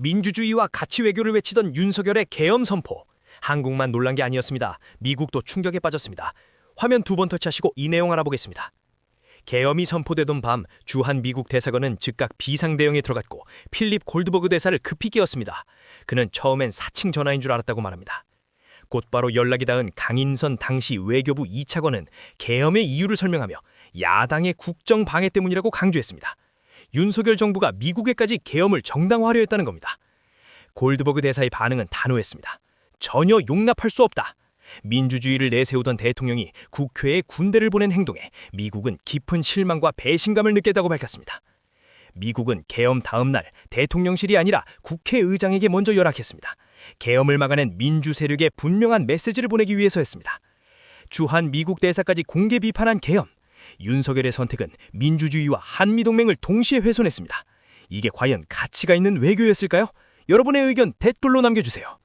민주주의와 가치 외교를 외치던 윤석열의 계엄 선포. 한국만 놀란 게 아니었습니다. 미국도 충격에 빠졌습니다. 화면 두 번 터치하시고 이 내용 알아보겠습니다. 계엄이 선포되던 밤 주한 미국 대사관은 즉각 비상 대응에 들어갔고 필립 골드버그 대사를 급히 깨웠습니다. 그는 처음엔 사칭 전화인 줄 알았다고 말합니다. 곧바로 연락이 닿은 강인선 당시 외교부 2차관은 계엄의 이유를 설명하며 야당의 국정 방해 때문이라고 강조했습니다. 윤석열 정부가 미국에까지 계엄을 정당화하려 했다는 겁니다. 골드버그 대사의 반응은 단호했습니다. 전혀 용납할 수 없다. 민주주의를 내세우던 대통령이 국회에 군대를 보낸 행동에 미국은 깊은 실망과 배신감을 느꼈다고 밝혔습니다. 미국은 계엄 다음 날 대통령실이 아니라 국회의장에게 먼저 연락했습니다. 계엄을 막아낸 민주 세력에 분명한 메시지를 보내기 위해서였습니다. 주한 미국 대사까지 공개 비판한 계엄. 윤석열의 선택은 민주주의와 한미동맹을 동시에 훼손했습니다. 이게 과연 가치가 있는 외교였을까요? 여러분의 의견 댓글로 남겨주세요.